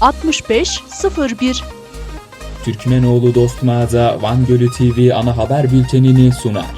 65 01 Türkmenoğlu Dost Mağaza Van Gölü TV ana haber bültenini sunar.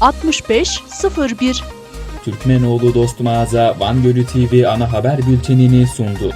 65 01 Türkmenoğlu Dost Mağaza Van Gölü TV ana haber bültenini sundu.